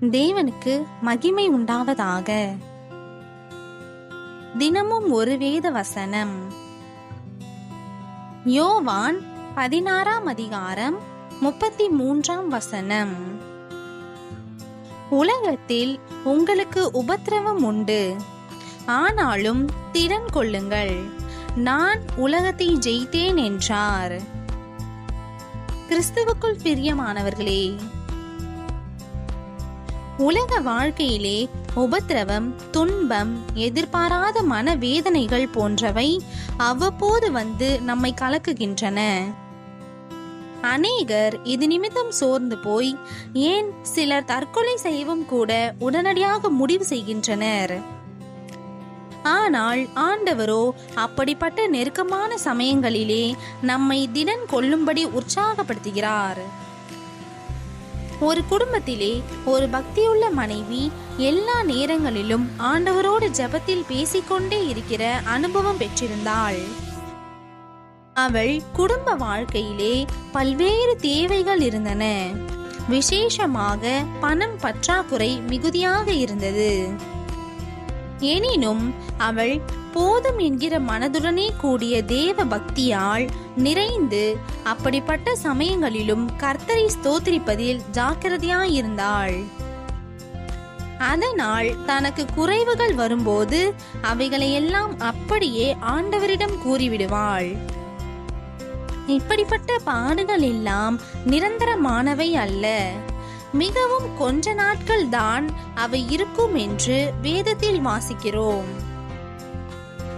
தேவனுக்கு மகிமை உண்டாவதாக. தினமும் ஒரு வேத வசனம். யோவான் பதினாறாம் அதிகாரம் முப்பத்தி மூன்றாம் வசனம். உலகத்தில் உங்களுக்கு உபத்திரவம் உண்டு. ஆனாலும் திறன் கொள்ளுங்கள். நான் உலகத்தை ஜெயித்தேன் என்றார். கிறிஸ்துவுக்குள் பிரியமானவர்களே உலக வாழ்க்கையிலே உபத்திரவம் துன்பம் எதிர்பாராத மனவேதனைகள் போன்றவை அவ்வப்போது வந்து நம்மை கலக்குகின்றன. அநேகர் இது நிமித்தம் சோர்ந்து போய் ஏன் சிலர் தற்கொலை செய்யவும் கூட உடனடியாக முடிவு செய்கின்றனர். ஆனால் ஆண்டவரோ அப்படிப்பட்ட நெருக்கமான சமயங்களிலே நம்மை திடன் கொள்ளும்படி உற்சாகப்படுத்துகிறார். ஒரு குடும்பத்திலே ஒரு பக்தியுள்ள மனைவி எல்லா நேரங்களிலும் ஆண்டவரோடு ஜெபத்தில் பேசிக்கொண்டே இருக்கிற அனுபவம் பெற்றிருந்தாள். அவள் குடும்ப வாழ்க்கையிலே பல்வேறு தேவைகள் இருந்தன. விசேஷமாக பணம் பற்றாக்குறை மிகுதியாக இருந்தது. எனினும் அவள் போதும் என்கிற மனதுடனே கூடிய தேவ பக்தியால் நிறைந்து அப்படிப்பட்ட சமயங்களிலும் கர்த்தரை ஸ்தோத்திரிப்பதில் ஜாக்கிரதையாயிருந்தாள். அதனால் தனக்கு குறைவுகள் வரும்போது அவைகளை எல்லாம் அப்படியே ஆண்டவரிடம் கூறிவிடுவாள். இப்படிப்பட்ட பாடுகள் எல்லாம் நிரந்தரமானவை அல்ல. மிகவும் கொஞ்ச நாட்கள் தான் அவை இருக்கும் என்று வேதத்தில் வாசிக்கிறோம்.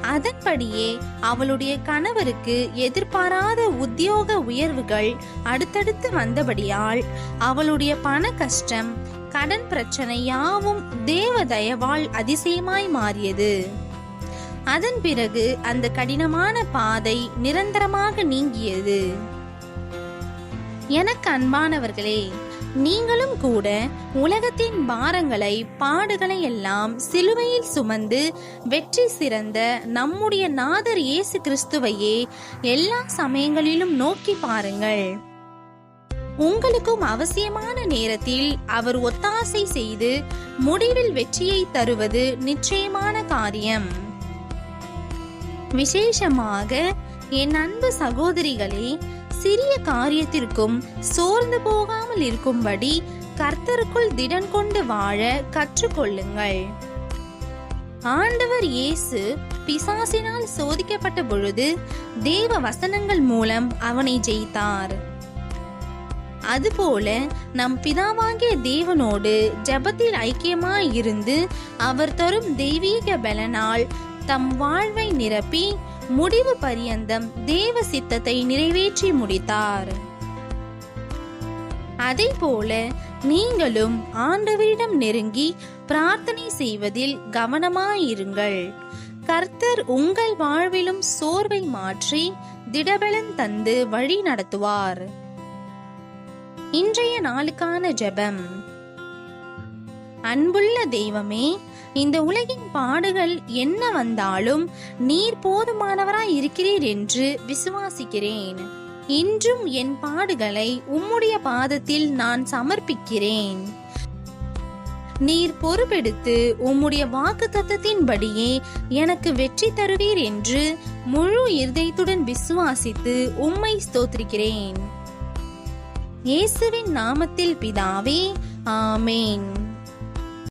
அதன்படியே அவளுடைய கணவருக்கு எதிர்பாராத உத்தியோக உயர்வுகள் அடுத்தடுத்து வந்தபடியால் அவளுடைய பண கஷ்டம் கடன் பிரச்சனை யாவும் தேவ தயவால் அதிசயமாய் மாறியது. அதன் பிறகு அந்த கடினமான பாதை நிரந்தரமாக நீங்கியது. எனக்கு அன்பானவர்களே நீங்களும் கூட உலகத்தின் பாரங்களை பாடுகளை எல்லாம் சிலுவையில் சுமந்து வெற்றி சிறந்த நம்முடைய நாதர் இயேசு கிறிஸ்துவையே எல்லா சமயங்களிலும் நோக்கி பாருங்கள். உங்களுக்கும் அவசியமான நேரத்தில் அவர் ஒத்தாசை செய்து முடிவில் வெற்றியை தருவது நிச்சயமான காரியம். விசேஷமாக என் அன்பு சகோதரிகளே சிறிய காரியத்திற்கும் சோர்ந்து போகாமல் இருக்கும்படி கர்த்தருக்குள் திடன் கொண்டு வாழ கற்றுக்கொள்ளுங்கள். ஆண்டவர் இயேசு பிசாசினால் சோதிக்கப்பட்ட பொழுது தேவ வசனங்கள் மூலம் அவனை ஜெயித்தார். அதுபோல நம் பிதாவாகிய தேவனோடு ஜெபத்தில் ஐக்கியமாய் இருந்து அவர் தரும் தெய்வீக பலனால் தம் வாழ்வை நிரப்பி முடிவு பரியந்தம் தேவ சித்தத்தை நிறைவேற்றி முடித்தார். அதை போல நீங்களும் ஆண்டவரிடம் நெருங்கி பிரார்த்தனை செய்வதில் கவனமாயிருங்கள். கர்த்தர் உங்கள் வாழ்விலும் சோர்வை மாற்றி திடபலன் தந்து வழி நடத்துவார். இன்றைய நாளுக்கான ஜெபம். அன்புள்ள தெய்வமே இந்த உலகின் பாடுகள் என்ன வந்தாலும் நீர் போதுமானவராய் இருக்கிறீர் என்று விசுவாசிக்கிறேன். இன்றும் என் பாடுகளை உம்முடைய பாதத்தில் நான் சமர்ப்பிக்கிறேன். நீர் பொறுப்பெடுத்து உம்முடைய வாக்கு தத்தத்தின்படியே எனக்கு வெற்றி தருவீர் என்று முழு இருதயத்துடன் விசுவாசித்து உம்மை ஸ்தோத்திரிக்கிறேன். இயேசுவின் நாமத்தில் பிதாவே ஆமேன்.